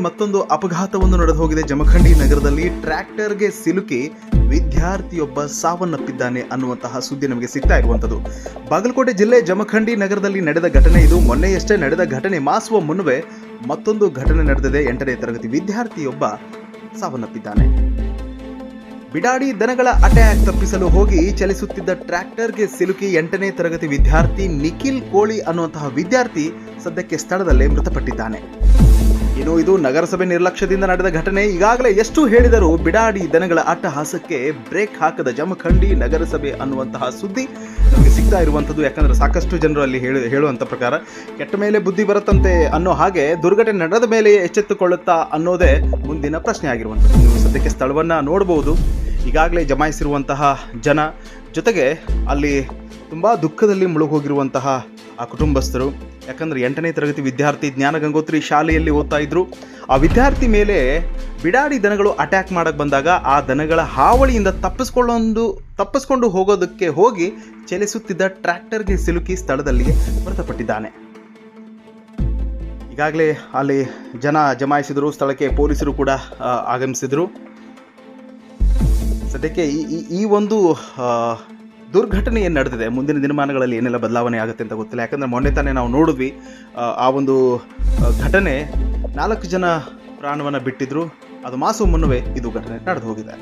ಮತ್ತೊಂದು ಅಪಘಾತವೊಂದು ನಡೆದು ಹೋಗಿದೆ ಜಮಖಂಡಿ ನಗರದಲ್ಲಿ ಟ್ರ್ಯಾಕ್ಟರ್ಗೆ ಸಿಲುಕಿ ವಿದ್ಯಾರ್ಥಿಯೊಬ್ಬ ಸಾವನ್ನಪ್ಪಿದ್ದಾನೆ ಅನ್ನುವಂತಹ ಸುದ್ದಿ ನಮಗೆ ಸಿಗ್ತಾ ಇರುವಂತದ್ದು ಬಾಗಲಕೋಟೆ ಜಿಲ್ಲೆ ಜಮಖಂಡಿ ನಗರದಲ್ಲಿ ನಡೆದ ಘಟನೆ ಇದು. ಮೊನ್ನೆಯಷ್ಟೇ ನಡೆದ ಘಟನೆ ಮಾಸುವ ಮುನ್ನವೇ ಮತ್ತೊಂದು ಘಟನೆ ನಡೆದಿದೆ. ಎಂಟನೇ ತರಗತಿ ವಿದ್ಯಾರ್ಥಿಯೊಬ್ಬ ಸಾವನ್ನಪ್ಪಿದ್ದಾನೆ. ಬಿಡಾಡಿ ದನಗಳ ಅಟ್ಯಾಕ್ ತಪ್ಪಿಸಲು ಹೋಗಿ ಚಲಿಸುತ್ತಿದ್ದ ಟ್ರ್ಯಾಕ್ಟರ್ಗೆ ಸಿಲುಕಿ ಎಂಟನೇ ತರಗತಿ ವಿದ್ಯಾರ್ಥಿ ನಿಖಿಲ್ ಕೋಳಿ ಅನ್ನುವಂತಹ ವಿದ್ಯಾರ್ಥಿ ಸದ್ಯಕ್ಕೆ ಸ್ಥಳದಲ್ಲೇ ಮೃತಪಟ್ಟಿದ್ದಾನೆ. ಇನ್ನು ಇದು ನಗರಸಭೆ ನಿರ್ಲಕ್ಷ್ಯದಿಂದ ನಡೆದ ಘಟನೆ. ಈಗಾಗಲೇ ಎಷ್ಟು ಹೇಳಿದರೂ ಬಿಡಾಡಿ ದನಗಳ ಅಟ್ಟಹಾಸಕ್ಕೆ ಬ್ರೇಕ್ ಹಾಕದ ಜಮಖಂಡಿ ನಗರಸಭೆ ಅನ್ನುವಂತಹ ಸುದ್ದಿ ನಮಗೆ ಸಿಗ್ತಾ ಇರುವಂಥದ್ದು. ಯಾಕಂದ್ರೆ ಸಾಕಷ್ಟು ಜನರು ಅಲ್ಲಿ ಹೇಳಿ, ಹೇಳುವಂಥ ಪ್ರಕಾರ ಕೆಟ್ಟ ಮೇಲೆ ಬುದ್ಧಿ ಬರುತ್ತಂತೆ ಅನ್ನೋ ಹಾಗೆ ದುರ್ಘಟನೆ ನಡೆದ ಮೇಲೆ ಎಚ್ಚೆತ್ತುಕೊಳ್ಳುತ್ತಾ ಅನ್ನೋದೇ ಮುಂದಿನ ಪ್ರಶ್ನೆ ಆಗಿರುವಂಥದ್ದು. ನೀವು ಸದ್ಯಕ್ಕೆ ಸ್ಥಳವನ್ನು ನೋಡಬಹುದು ಈಗಾಗಲೇ ಜಮಾಯಿಸಿರುವಂತಹ ಜನ ಜೊತೆಗೆ ಅಲ್ಲಿ ತುಂಬ ದುಃಖದಲ್ಲಿ ಮುಳುಗೋಗಿರುವಂತಹ ಆ ಕುಟುಂಬಸ್ಥರು. ಯಾಕಂದರೆ ಎಂಟನೇ ತರಗತಿ ವಿದ್ಯಾರ್ಥಿ ಜ್ಞಾನ ಗಂಗೋತ್ರಿ ಶಾಲೆಯಲ್ಲಿ ಓದ್ತಾ ಇದ್ರು. ಆ ವಿದ್ಯಾರ್ಥಿ ಮೇಲೆ ಬಿಡಾಡಿ ದನಗಳು ಅಟ್ಯಾಕ್ ಮಾಡಕ್ಕೆ ಬಂದಾಗ ಆ ದನಗಳ ಹಾವಳಿಯಿಂದ ತಪ್ಪಿಸ್ಕೊಳ್ಳೊಂದು, ತಪ್ಪಿಸ್ಕೊಂಡು ಹೋಗೋದಕ್ಕೆ ಹೋಗಿ ಚಲಿಸುತ್ತಿದ್ದ ಟ್ರ್ಯಾಕ್ಟರ್ಗೆ ಸಿಲುಕಿ ಸ್ಥಳದಲ್ಲಿ ಮೃತಪಟ್ಟಿದ್ದಾನೆ. ಈಗಾಗಲೇ ಅಲ್ಲಿ ಜನ ಜಮಾಯಿಸಿದರು, ಸ್ಥಳಕ್ಕೆ ಪೊಲೀಸರು ಕೂಡ ಆಗಮಿಸಿದರು. ಸದ್ಯಕ್ಕೆ ಈ, ಈ- ಒಂದು ದುರ್ಘಟನೆ ಏನು ನಡೆದಿದೆ? ಮುಂದಿನ ದಿನಮಾನಗಳಲ್ಲಿ ಏನೆಲ್ಲ ಬದಲಾವಣೆ ಆಗುತ್ತೆ ಅಂತ ಗೊತ್ತಿಲ್ಲ. ಯಾಕಂದರೆ ಮೊನ್ನೆ ತಾನೇ ನಾವು ನೋಡಿದ್ವಿ ಆ, ಒಂದು ಘಟನೆ ನಾಲ್ಕು ಜನ ಪ್ರಾಣವನ್ನು ಬಿಟ್ಟಿದ್ರು. ಅದು ಮಾಸು ಮುನ್ನವೇ ಇದು ಘಟನೆ ನಡೆದು ಹೋಗಿದೆ.